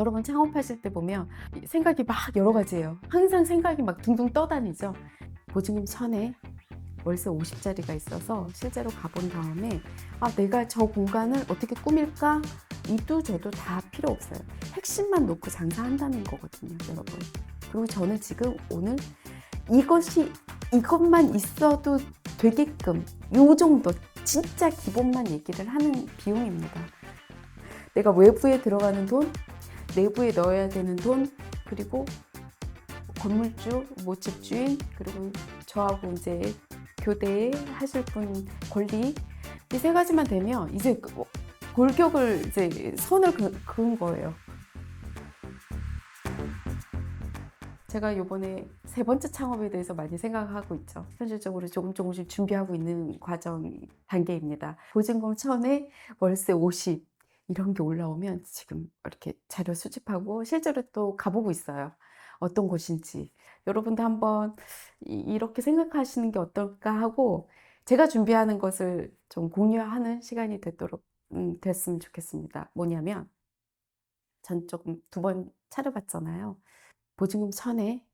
여러분 창업하실 때 보면 생각이 막 여러 가지예요. 항상 생각이 막 둥둥 떠다니죠. 보증금 천에 월세 50짜리가 있어서 실제로 가본 다음에 아 내가 저 공간을 어떻게 꾸밀까 이도 저도 다 필요 없어요. 핵심만 놓고 장사한다는 거거든요, 여러분. 그리고 저는 지금 오늘 이것이 이것만 있어도 되게끔 요 정도 진짜 기본만 얘기를 하는 비용입니다. 내가 외부에 들어가는 돈, 내부에 넣어야 되는 돈, 그리고 건물주, 뭐 집주인, 그리고 저하고 이제 교대 하실 분 권리 이 세 가지만 되면 이제 그 골격을 이제 선을 그, 그은 거예요. 제가 요번에 세 번째 창업에 대해서 많이 생각하고 있죠. 현실적으로 조금 조금씩 준비하고 있는 과정 단계입니다. 보증금 천에 월세 50 이런 게 올라오면 지금 이렇게 자료 수집하고 실제로 또 가보고 있어요. 어떤 곳인지. 여러분도 한번 이렇게 생각하시는 게 어떨까 하고 제가 준비하는 것을 좀 공유하는 시간이 되도록 음, 됐으면 좋겠습니다. 뭐냐면 전 조금 두 번 차려봤잖아요. 보증금 천에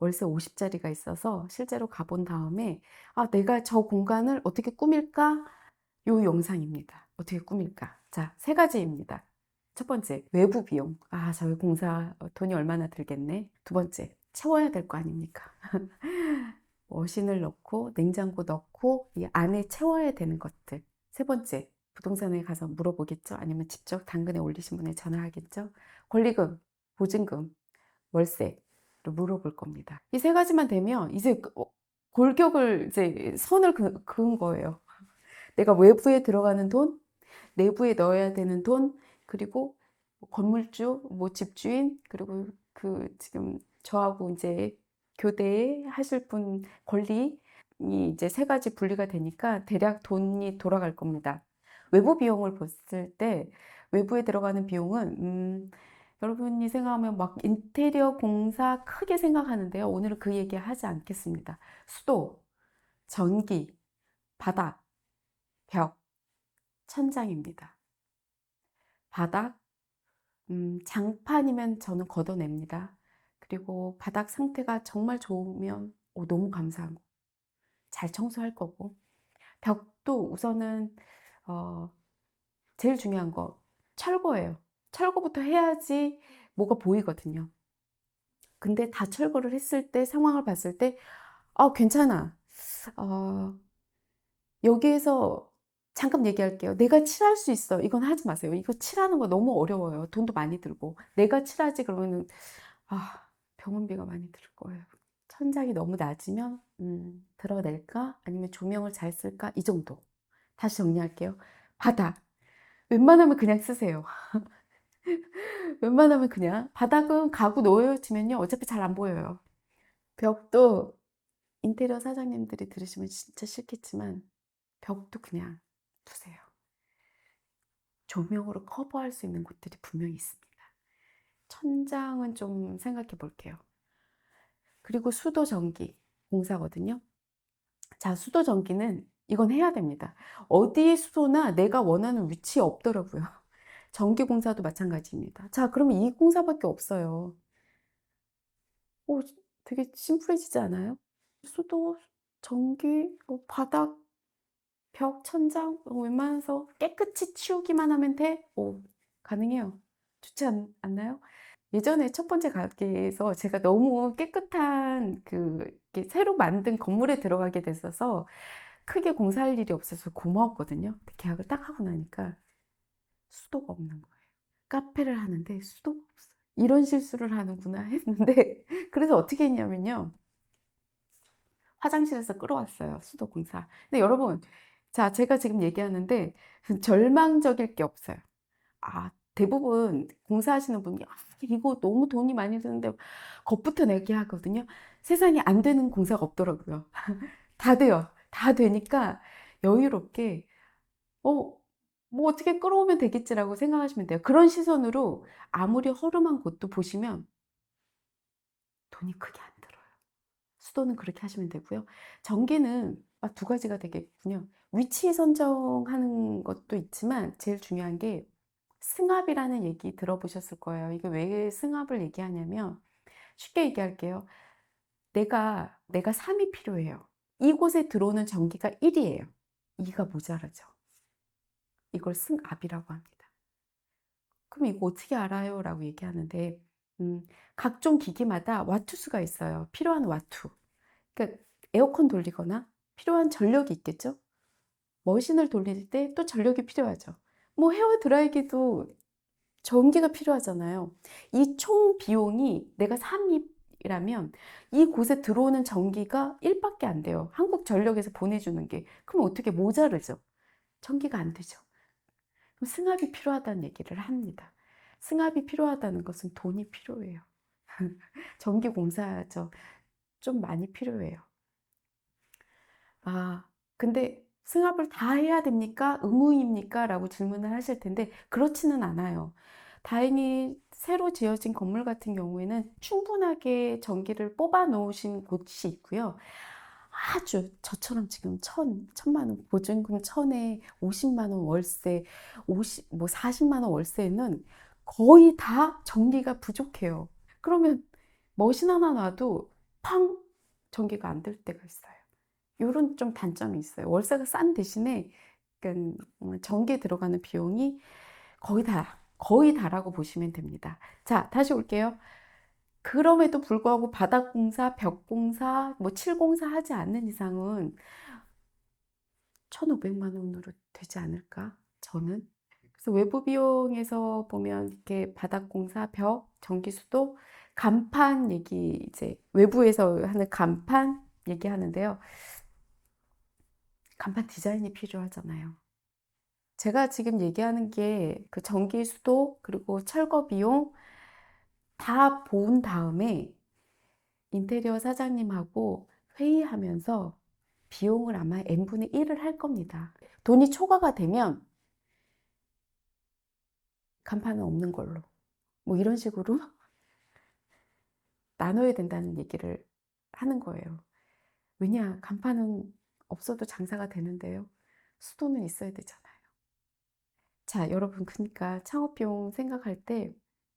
월세 50짜리가 있어서 실제로 가본 다음에 아 내가 저 공간을 어떻게 꾸밀까 요 영상입니다. 어떻게 꾸밀까? 자, 세 가지입니다. 첫 번째, 외부 비용. 아, 저희 공사 돈이 얼마나 들겠네. 두 번째, 채워야 될 거 아닙니까? 머신을 넣고, 냉장고 넣고, 이 안에 채워야 되는 것들. 세 번째, 부동산에 가서 물어보겠죠? 아니면 직접 당근에 올리신 분에 전화하겠죠? 권리금, 보증금, 월세를 물어볼 겁니다. 이 세 가지만 되면 이제 그, 어, 골격을 이제 선을 그, 그은 거예요. 내가 외부에 들어가는 돈, 내부에 넣어야 되는 돈, 그리고 건물주, 뭐 집주인, 그리고 그 지금 저하고 이제 교대 하실 분 권리 이 이제 세 가지 분리가 되니까 대략 돈이 돌아갈 겁니다. 외부 비용을 봤을 때 외부에 들어가는 비용은 음, 여러분이 생각하면 막 인테리어 공사 크게 생각하는데요. 오늘은 그 얘기 하지 않겠습니다. 수도, 전기, 바닥, 벽, 천장입니다. 바닥, 음, 장판이면 저는 걷어냅니다. 그리고 바닥 상태가 정말 좋으면 오, 너무 감사하고 잘 청소할 거고 벽도 우선은 어, 제일 중요한 거 철거예요. 철거부터 해야지 뭐가 보이거든요. 근데 다 철거를 했을 때 상황을 봤을 때 아, 괜찮아. 어, 여기에서 잠깐 얘기할게요. 내가 칠할 수 있어. 이건 하지 마세요. 이거 칠하는 거 너무 어려워요. 돈도 많이 들고. 내가 칠하지 그러면은 아, 병원비가 많이 들 거예요. 천장이 너무 낮으면 음, 드러낼까? 아니면 조명을 잘 쓸까? 이 정도. 다시 정리할게요. 바닥. 웬만하면 그냥 쓰세요. 웬만하면 그냥 바닥은 가구 놓여지면요 어차피 잘 안 보여요. 벽도 인테리어 사장님들이 들으시면 진짜 싫겠지만 벽도 그냥 두세요. 조명으로 커버할 수 있는 곳들이 분명히 있습니다. 천장은 좀 생각해 볼게요. 그리고 수도 전기 공사거든요. 자, 수도 전기는 이건 해야 됩니다. 어디 수도나 내가 원하는 위치에 없더라고요. 전기 공사도 마찬가지입니다. 자, 그러면 이 공사밖에 없어요. 오, 되게 심플해지지 않아요? 수도, 전기, 뭐 바닥, 벽, 천장 뭐 웬만해서 깨끗이 치우기만 하면 돼? 오, 가능해요. 좋지 않, 않나요? 예전에 첫 번째 가게에서 제가 너무 깨끗한 그 새로 만든 건물에 들어가게 됐어서 크게 공사할 일이 없어서 고마웠거든요. 계약을 딱 하고 나니까 수도가 없는 거예요. 카페를 하는데 수도가 없어요. 이런 실수를 하는구나 했는데 그래서 어떻게 했냐면요. 화장실에서 끌어왔어요. 수도 공사. 근데 여러분 자, 제가 지금 얘기하는데 절망적일 게 없어요. 아, 대부분 공사하시는 분이 아, 이거 너무 돈이 많이 드는데 겁부터 내게 하거든요. 세상에 안 되는 공사가 없더라고요. 다 돼요. 다 되니까 여유롭게 어, 뭐 어떻게 끌어오면 되겠지라고 생각하시면 돼요. 그런 시선으로 아무리 허름한 곳도 보시면 돈이 크게 안 들어요. 수도는 그렇게 하시면 되고요. 전기는 아, 두 가지가 되겠군요. 위치 선정하는 것도 있지만 제일 중요한 게 승합이라는 얘기 들어보셨을 거예요. 이게 왜 승합을 얘기하냐면 쉽게 얘기할게요. 내가 내가 3이 필요해요. 이곳에 들어오는 전기가 1이에요. 2가 모자라죠. 이걸 승압이라고 합니다. 그럼 이거 어떻게 알아요? 라고 얘기하는데 음, 각종 기기마다 와트 수가 있어요. 필요한 와트. 그러니까 에어컨 돌리거나 필요한 전력이 있겠죠? 머신을 돌릴 때 또 전력이 필요하죠. 뭐 헤어 드라이기도 전기가 필요하잖아요. 이 총 비용이 내가 3입이라면 이 곳에 들어오는 전기가 1밖에 안 돼요. 한국 전력에서 보내주는 게. 그럼 어떻게 모자르죠? 전기가 안 되죠. 그럼 승합이 필요하다는 얘기를 합니다. 승합이 필요하다는 것은 돈이 필요해요. 전기 공사죠. 좀 많이 필요해요. 아, 근데 승합을 다 해야 됩니까? 의무입니까? 라고 질문을 하실 텐데, 그렇지는 않아요. 다행히 새로 지어진 건물 같은 경우에는 충분하게 전기를 뽑아 놓으신 곳이 있고요. 아주 저처럼 지금 천, 천만 원, 보증금 천에 50만 원 월세, 50, 뭐 40만 원 월세는 거의 다 전기가 부족해요. 그러면 머신 하나 놔도 팡! 전기가 안 될 때가 있어요. 이런 좀 단점이 있어요. 월세가 싼 대신에 그러니까 전기에 들어가는 비용이 거의 다, 거의 다라고 보시면 됩니다. 자, 다시 올게요. 그럼에도 불구하고 바닥공사, 벽공사, 뭐 칠공사 하지 않는 이상은 1,500만 원으로 되지 않을까? 저는. 그래서 외부 비용에서 보면 이렇게 바닥공사, 벽, 전기수도 간판 얘기 이제 외부에서 하는 간판 얘기하는데요. 간판 디자인이 필요하잖아요. 제가 지금 얘기하는 게 그 전기 수도 그리고 철거 비용 다 본 다음에 인테리어 사장님하고 회의하면서 비용을 아마 n분의 1을 할 겁니다. 돈이 초과가 되면 간판은 없는 걸로. 뭐 이런 식으로 나눠야 된다는 얘기를 하는 거예요. 왜냐, 간판은 없어도 장사가 되는데요. 수도는 있어야 되잖아요. 자, 여러분, 그러니까 창업비용 생각할 때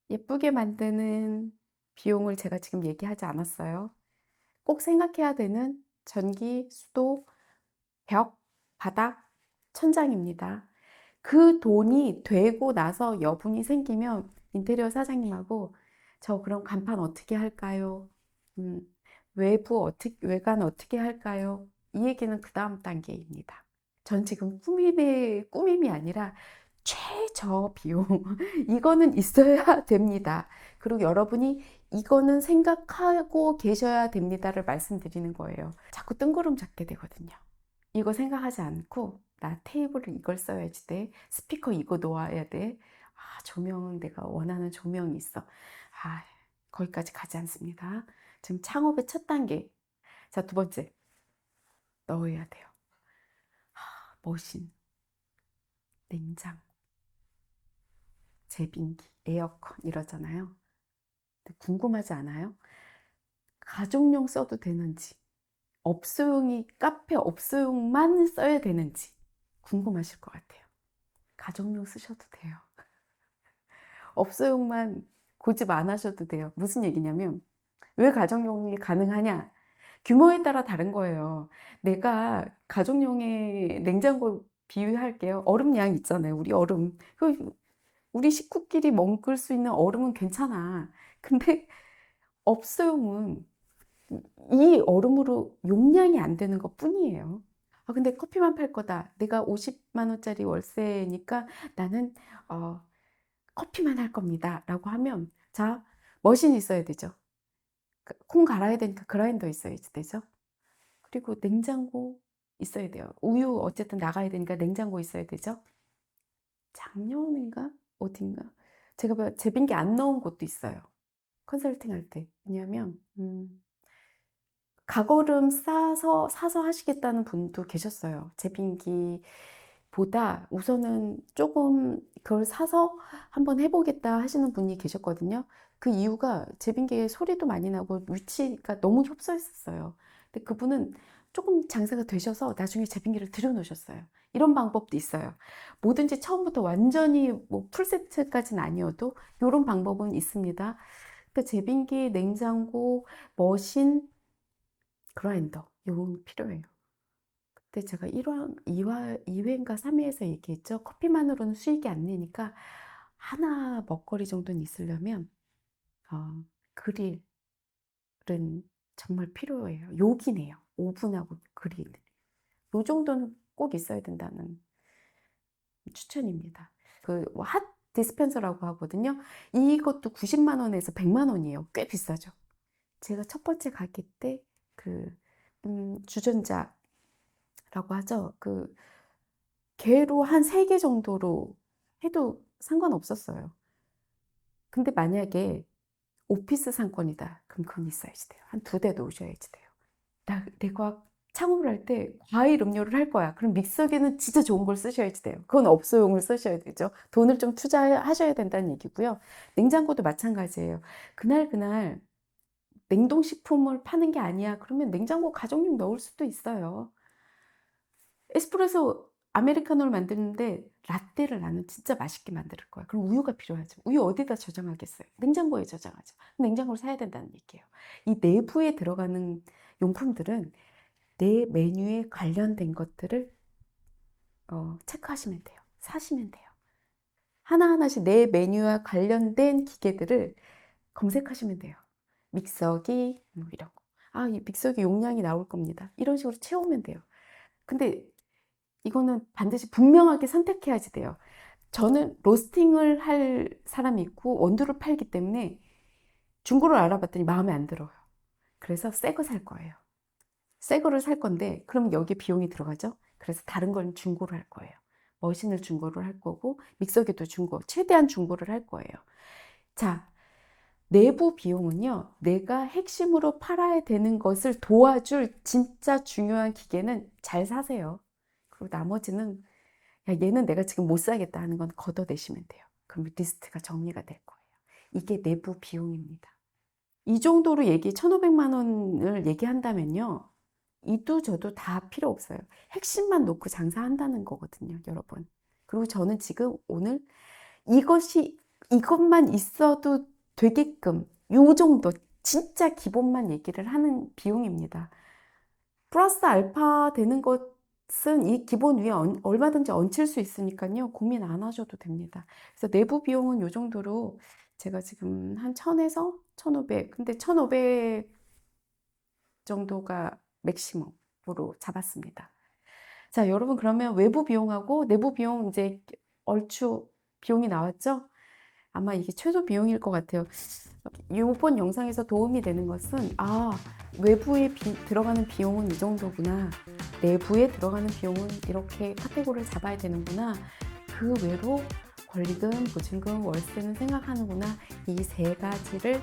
예쁘게 만드는 비용을 제가 지금 얘기하지 않았어요. 꼭 생각해야 되는 전기, 수도, 벽, 바닥, 천장입니다. 그 돈이 되고 나서 여분이 생기면 인테리어 사장님하고 저 그럼 간판 어떻게 할까요? 음, 외부 어떻게, 외관 어떻게 할까요? 이 얘기는 그 다음 단계입니다. 전 지금 꾸밈의 꾸밈이 아니라 최저 비용 이거는 있어야 됩니다. 그리고 여러분이 이거는 생각하고 계셔야 됩니다를 말씀드리는 거예요. 자꾸 뜬구름 잡게 되거든요. 이거 생각하지 않고 나 테이블을 이걸 써야지 돼. 스피커 이거 놓아야 돼. 아, 조명은 내가 원하는 조명이 있어. 아, 거기까지 가지 않습니다. 지금 창업의 첫 단계. 자, 두 번째. 넣어야 돼요. 아, 머신, 냉장, 제빙기, 에어컨 이러잖아요. 궁금하지 않아요? 가족용 써도 되는지, 업소용이 카페 업소용만 써야 되는지 궁금하실 것 같아요. 가족용 쓰셔도 돼요. 업소용만 고집 안 하셔도 돼요. 무슨 얘기냐면 왜 가정용이 가능하냐? 규모에 따라 다른 거예요. 내가 가정용의 냉장고 비유할게요. 얼음량 있잖아요. 우리 얼음. 그 우리 식구끼리 먹을 수 있는 얼음은 괜찮아. 근데 업소용은 이 얼음으로 용량이 안 되는 것 뿐이에요. 아, 근데 커피만 팔 거다. 내가 50만 원짜리 월세니까 나는 어, 커피만 할 겁니다. 라고 하면 자, 머신이 있어야 되죠. 그콩 갈아야 되니까 그라인더 있어야 되죠. 그리고 냉장고 있어야 돼요. 우유 어쨌든 나가야 되니까 냉장고 있어야 되죠. 작년인가? 어딘가? 제가 제빙기 안 넣은 곳도 있어요. 컨설팅 할 때. 왜냐하면 음, 가거름 싸서 사서 하시겠다는 분도 계셨어요. 제빙기보다 우선은 조금 그걸 사서 한번 해보겠다 하시는 분이 계셨거든요. 그 이유가 제빙기에 소리도 많이 나고 위치가 너무 협소했었어요. 근데 그분은 조금 장사가 되셔서 나중에 제빙기를 들여놓으셨어요. 이런 방법도 있어요. 뭐든지 처음부터 완전히 뭐 풀세트까지는 아니어도 이런 방법은 있습니다. 그러니까 제빙기, 냉장고, 머신, 그라인더 요건 필요해요. 그때 제가 1화, 2화, 2회인가 3회에서 얘기했죠. 커피만으로는 수익이 안 내니까 하나 먹거리 정도는 있으려면 어, 그릴은 정말 필요해요. 요기네요. 오븐하고 그릴. 요 정도는 꼭 있어야 된다는 추천입니다. 그 핫 디스펜서라고 하거든요. 이것도 90만 원에서 100만 원이에요. 꽤 비싸죠. 제가 첫 번째 가게 때그 음, 주전자라고 하죠. 그 개로 한 3개 정도로 해도 상관없었어요. 근데 만약에 오피스 상권이다. 그럼 그건 있어야지 돼요. 한 두 대 놓으셔야지 돼요. 나, 내가 창업을 할 때 과일 음료를 할 거야. 그럼 믹서기는 진짜 좋은 걸 쓰셔야지 돼요. 그건 업소용을 쓰셔야 되죠. 돈을 좀 투자하셔야 된다는 얘기고요. 냉장고도 마찬가지예요. 그날 그날 냉동식품을 파는 게 아니야. 그러면 냉장고 가정용 넣을 수도 있어요. 에스프레소 아메리카노를 만드는데 라떼를 나는 진짜 맛있게 만들 거야. 그럼 우유가 필요하죠. 우유 어디다 저장하겠어요? 냉장고에 저장하죠. 냉장고를 사야 된다는 얘기예요. 이 내부에 들어가는 용품들은 내 메뉴에 관련된 것들을 어, 체크하시면 돼요. 사시면 돼요. 하나하나씩 내 메뉴와 관련된 기계들을 검색하시면 돼요. 믹서기, 뭐 이런 거. 아, 이 믹서기 용량이 나올 겁니다. 이런 식으로 채우면 돼요. 근데 이거는 반드시 분명하게 선택해야지 돼요. 저는 로스팅을 할 사람이 있고 원두를 팔기 때문에 중고를 알아봤더니 마음에 안 들어요. 그래서 새 거 살 거예요. 새 거를 살 건데 그럼 여기 비용이 들어가죠? 그래서 다른 건 중고를 할 거예요. 머신을 중고를 할 거고 믹서기도 중고, 최대한 중고를 할 거예요. 자, 내부 비용은요, 내가 핵심으로 팔아야 되는 것을 도와줄 진짜 중요한 기계는 잘 사세요. 그리고 나머지는, 야, 얘는 내가 지금 못 사겠다 하는 건 걷어내시면 돼요. 그럼 리스트가 정리가 될 거예요. 이게 내부 비용입니다. 이 정도로 얘기, 1,500만 원을 얘기한다면요, 이도 저도 다 필요 없어요. 핵심만 놓고 장사한다는 거거든요, 여러분. 그리고 저는 지금 오늘 이것이, 이것만 있어도 되게끔 요 정도 진짜 기본만 얘기를 하는 비용입니다. 플러스 알파 되는 것 은이 기본 위에 얹- 얼마든지 얹힐 수 있으니까요. 고민 안 하셔도 됩니다. 그래서 내부 비용은 요 정도로 제가 지금 한 1000에서 1500. 근데 1500 정도가 맥시멈으로 잡았습니다. 자, 여러분 그러면 외부 비용하고 내부 비용 이제 얼추 비용이 나왔죠? 아마 이게 최소 비용일 것 같아요. 이번 영상에서 도움이 되는 것은 아 외부에 비- 들어가는 비용은 이 정도구나 내부에 들어가는 비용은 이렇게 카테고리를 잡아야 되는구나 그 외로 권리금, 보증금, 월세는 생각하는구나 이 세 가지를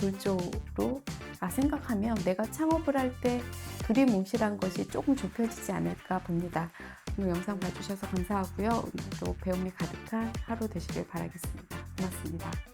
골조로 아, 생각하면 내가 창업을 할 때 두리뭉실한 것이 조금 좁혀지지 않을까 봅니다. 오늘 영상 봐주셔서 감사하고요. 오늘도 배움이 가득한 하루 되시길 바라겠습니다. 고맙습니다.